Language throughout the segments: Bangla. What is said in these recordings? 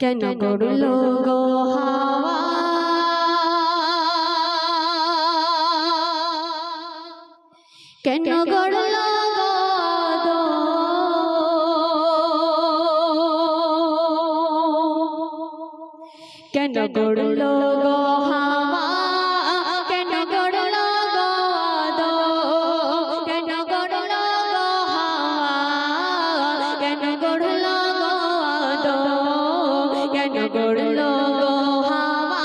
কেন করল হাওয়া কেন গড়ল? কেন গড়ল কেন গো হাওয়া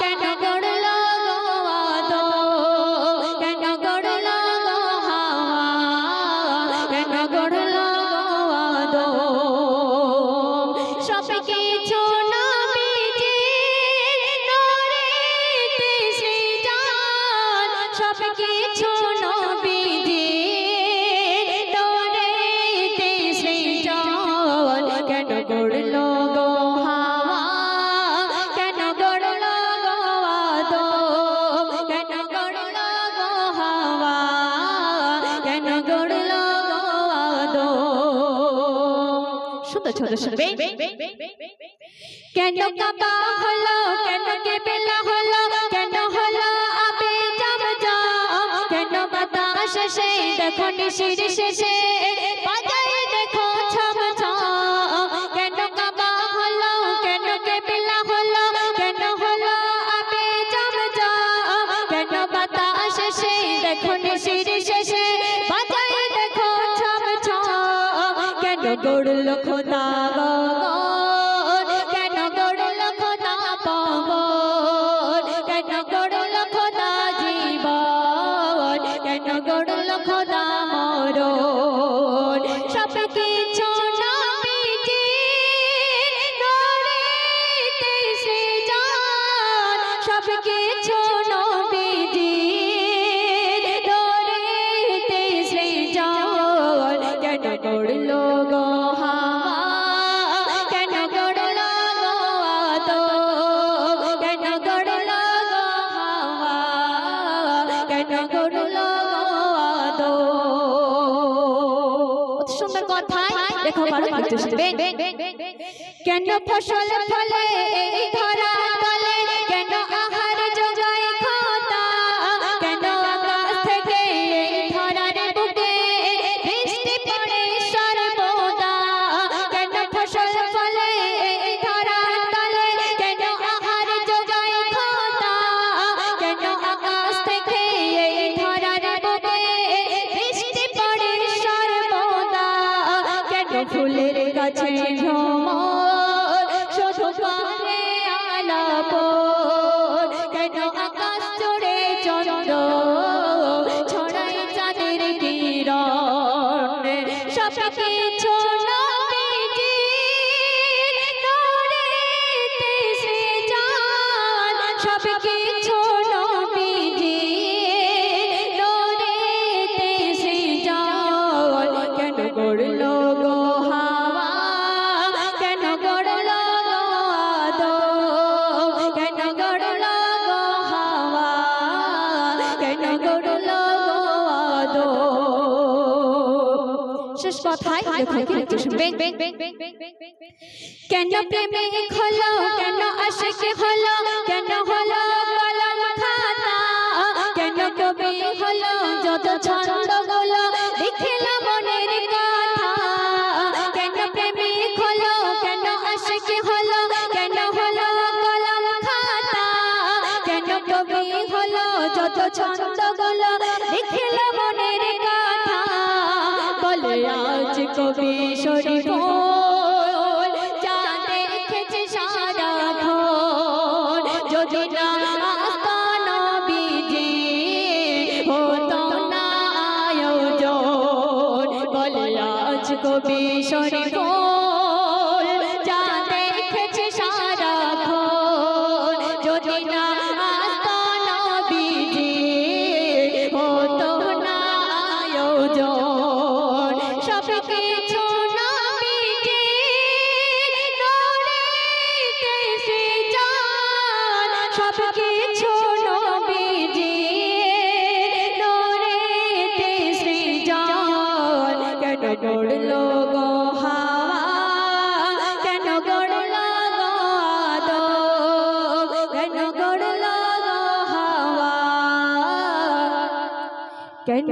কেন গড়ল গো দো? কেন গড়ল গো হাওয়া কেন গড়ল গো দো? সব কিছু সব কিছু কেন গড়ল সুন্দর ছোট শুনবে কেন কাবা হলো, কেন কেবেলা হলো, কেন হলো আবে যাব কেন বাতাস শেষে দেখো নিশির শেষে। গড়ল খোদা কেন গড়ল খোদা পবন? কেন গড়ল খোদা জীবন? কেন গড়ল খোদা কথায় দেখো কেন ফসল ফলে এই ধরা কাছে ভ্রমণ শুধু করে আলাপ কেন আকাশ জুড়ে চন্দ্র, ছড়াই চাঁদের কিরণ। সব কিছু সব কিছু শেষ কথায় লেখক একটু শুনবেন কেন প্রেমে হলো কেন আশিক হলো কেন হলো কলম খাতা? কেন কবি হলো যত ছন্দগুলো লিখিল মনের কথা? কেন প্রেমে হলো কেন আশিক হলো কেন হলো কলম খাতা? কেন কবি হলো যত ছন্দ কবি শরীফ যা দেখেছে সারাক্ষণ যদি না কবি শরীফ সব কিছু নবীজি নোরেতে সৃজন। কেন গড়লো গো হাওয়া? কেন গড়লো গো আদম কেন গড়লো গো হাওয়া? কেন